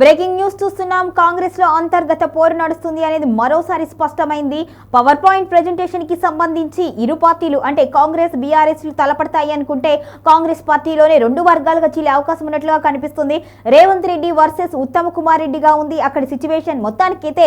Breaking news చూస్తున్నాం. కాంగ్రెస్లో అంతర్గత పోరు నడుస్తుంది అనేది మరోసారి స్పష్టమైంది. పవర్ పాయింట్ ప్రెజెంటేషన్కి సంబంధించి ఇరు పార్టీలు అంటే కాంగ్రెస్ బీఆర్ఎస్లు తలపడతాయి అనుకుంటే కాంగ్రెస్ పార్టీలోనే రెండు వర్గాలుగా చీలే అవకాశం ఉన్నట్లుగా కనిపిస్తుంది. రేవంత్ రెడ్డి వర్సెస్ ఉత్తమ్ కుమార్ రెడ్డిగా ఉంది. అక్కడ సిచ్యువేషన్ మొత్తానికైతే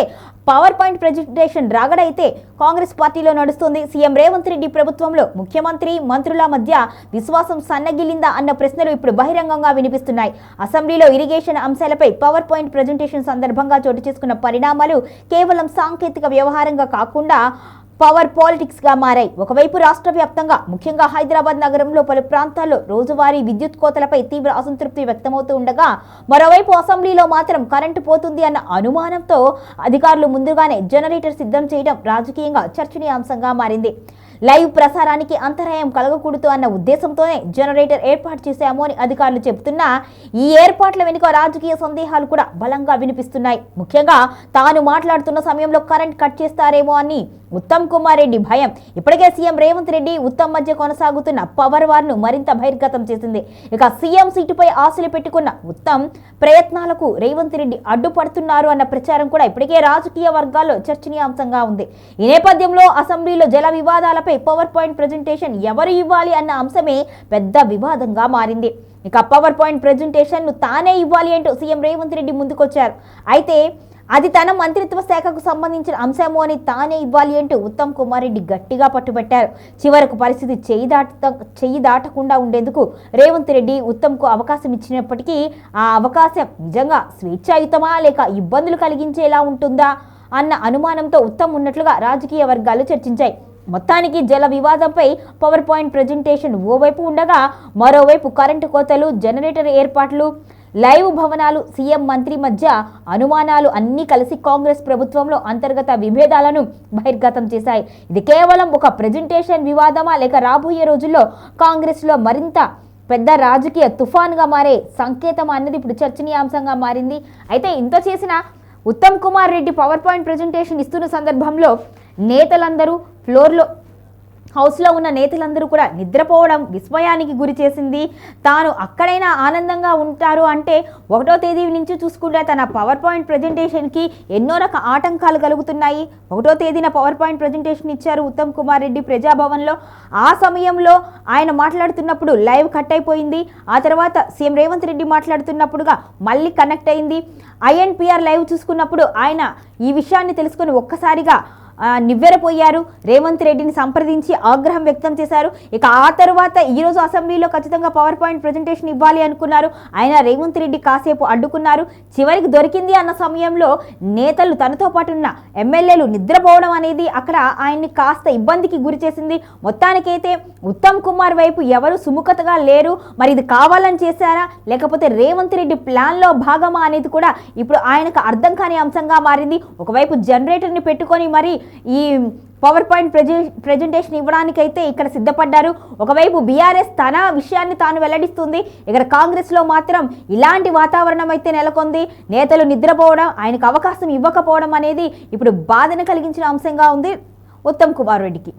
పవర్ పాయింట్ ప్రెజెంటేషన్ రాగడైతే కాంగ్రెస్ పార్టీలో నడుస్తుంది. సీఎం రేవంత్ రెడ్డి ప్రభుత్వంలో ముఖ్యమంత్రి మంత్రుల మధ్య విశ్వాసం సన్నగిల్లిందా అన్న ప్రశ్నలు ఇప్పుడు బహిరంగంగా వినిపిస్తున్నాయి. అసెంబ్లీలో ఇరిగేషన్ అంశాలపై పవర్ పాయింట్ ప్రజెంటేషన్ సందర్భంగా చోటు చేసుకున్న పరిణామాలు కేవలం సాంకేతిక వ్యవహారంగా కాకుండా పవర్ పాలిటిక్స్గా మారాయి. ఒకవైపు రాష్ట్ర వ్యాప్తంగా ముఖ్యంగా హైదరాబాద్ నగరంలో పలు ప్రాంతాల్లో రోజువారీ విద్యుత్ కోతలపై తీవ్ర అసంతృప్తి వ్యక్తమవుతూ ఉండగా మరోవైపు అసెంబ్లీలో మాత్రం కరెంటు పోతుంది అన్న అనుమానంతో అధికారులు ముందుగానే జనరేటర్ సిద్ధం చేయడం రాజకీయంగా చర్చనీయాంశంగా మారింది. లైవ్ ప్రసారానికి అంతరాయం కలగకూడదు అన్న ఉద్దేశంతోనే జనరేటర్ ఏర్పాటు చేశాము అని అధికారులు చెబుతున్నా ఈ ఏర్పాట్ల వెనుక రాజకీయ సందేహాలు కూడా బలంగా వినిపిస్తున్నాయి. ముఖ్యంగా తాను మాట్లాడుతున్న సమయంలో కరెంట్ కట్ చేస్తారేమో అని ఉత్తమ్ కుమార్ రెడ్డి భయం. ఇప్పటికే సీఎం రేవంత్ రెడ్డి ఉత్తమ్ మధ్య కొనసాగుతున్న పవర్ వార్ను మరింత బహిర్గతం చేసింది. ఇక సీఎం సీటుపై ఆశలు పెట్టుకున్న ఉత్తమ్ ప్రయత్నాలకు రేవంత్ రెడ్డి అడ్డుపడుతున్నారు అన్న ప్రచారం కూడా ఇప్పటికే రాజకీయ వర్గాల్లో చర్చనీయాంశంగా ఉంది. ఈ నేపథ్యంలో అసెంబ్లీలో జల వివాదాలపై పవర్ పాయింట్ ప్రజెంటేషన్ ఎవరు ఇవ్వాలి అన్న అంశమే పెద్ద వివాదంగా మారింది. ఇక పవర్ పాయింట్ ప్రజెంటేషన్ను తానే ఇవ్వాలి అంటూ సీఎం రేవంత్ రెడ్డి ముందుకొచ్చారు. అయితే అది తన మంత్రిత్వ శాఖకు సంబంధించిన అంశము అని తానే ఇవ్వాలి అంటూ ఉత్తమ్ కుమార్ రెడ్డి గట్టిగా పట్టుబట్టారు. చివరకు పరిస్థితి చేయి దాట చెయ్యి దాటకుండా ఉండేందుకు రేవంత్ రెడ్డి ఉత్తమ్కు అవకాశం ఇచ్చినప్పటికీ ఆ అవకాశం నిజంగా స్వేచ్ఛాయుతమా లేక ఇబ్బందులు కలిగించేలా ఉంటుందా అన్న అనుమానంతో ఉత్తమ్ ఉన్నట్లుగా రాజకీయ వర్గాలు చర్చించాయి. మొత్తానికి జల వివాదంపై పవర్ పాయింట్ ప్రజెంటేషన్ ఓవైపు ఉండగా మరోవైపు కరెంటు కోతలు జనరేటర్ ఏర్పాట్లు లైవ్ భవనాలు సీఎం మంత్రి మధ్య అనుమానాలు అన్నీ కలిసి కాంగ్రెస్ ప్రభుత్వంలో అంతర్గత విభేదాలను బహిర్గతం చేశాయి. ఇది కేవలం ఒక ప్రజెంటేషన్ వివాదమా లేక రాబోయే రోజుల్లో కాంగ్రెస్లో మరింత పెద్ద రాజకీయ తుఫాన్గా మారే సంకేతం అన్నది ఇప్పుడు చర్చనీయాంశంగా మారింది. అయితే ఇంత చేసిన Uttam Kumar Reddy power point presentation ఇస్తున్న సందర్భంలో నేతలందరూ ఫ్లోర్లో హౌస్లో ఉన్న నేతలందరూ కూడా నిద్రపోవడం విస్మయానికి గురి చేసింది. తాను అక్కడైనా ఆనందంగా ఉంటారు అంటే ఒకటో తేదీ నుంచి చూసుకుంటే తన పవర్ పాయింట్ ప్రజెంటేషన్కి ఎన్నో రక ఆటంకాలు కలుగుతున్నాయి. ఒకటో తేదీన పవర్ పాయింట్ ప్రజెంటేషన్ ఇచ్చారు ఉత్తమ్ కుమార్ రెడ్డి ప్రజాభవన్లో. ఆ సమయంలో ఆయన మాట్లాడుతున్నప్పుడు లైవ్ కట్ అయిపోయింది. ఆ తర్వాత సీఎం రేవంత్ రెడ్డి మాట్లాడుతున్నప్పుడుగా మళ్ళీ కనెక్ట్ అయింది. ఐఎన్పిఆర్ లైవ్ చూసుకున్నప్పుడు ఆయన ఈ విషయాన్ని తెలుసుకొని ఒక్కసారిగా నివ్వెరపోయారు. రేవంత్ రెడ్డిని సంప్రదించి ఆగ్రహం వ్యక్తం చేశారు. ఇక ఆ తర్వాత ఈరోజు అసెంబ్లీలో ఖచ్చితంగా పవర్ పాయింట్ ప్రజెంటేషన్ ఇవ్వాలి అనుకున్నారు. ఆయన రేవంత్ రెడ్డి కాసేపు అడ్డుకున్నారు. చివరికి దొరికింది అన్న సమయంలో నేతలు తనతో పాటు ఉన్న ఎమ్మెల్యేలు నిద్రపోవడం అనేది అక్కడ ఆయన్ని కాస్త ఇబ్బందికి గురి చేసింది. మొత్తానికైతే ఉత్తమ్ కుమార్ వైపు ఎవరు సుముఖతగా లేరు. మరి ఇది కావాలని చేశారా? లేకపోతే రేవంత్ రెడ్డి ప్లాన్లో భాగమా అనేది కూడా ఇప్పుడు ఆయనకు అర్థం కాని అంశంగా మారింది. ఒకవైపు జనరేటర్ని పెట్టుకొని మరి ఈ పవర్ పాయింట్ ప్రజె ప్రజెంటేషన్ ఇవ్వడానికైతే ఇక్కడ సిద్ధపడ్డారు. ఒకవైపు బీఆర్ఎస్ తన విషయాన్ని తాను వెల్లడిస్తుంది. ఇక్కడ కాంగ్రెస్లో మాత్రం ఇలాంటి వాతావరణం అయితే నెలకొంది. నేతలు నిద్రపోవడం ఆయనకు అవకాశం ఇవ్వకపోవడం అనేది ఇప్పుడు బాధను కలిగించిన అంశంగా ఉంది ఉత్తమ్ కుమార్ రెడ్డికి.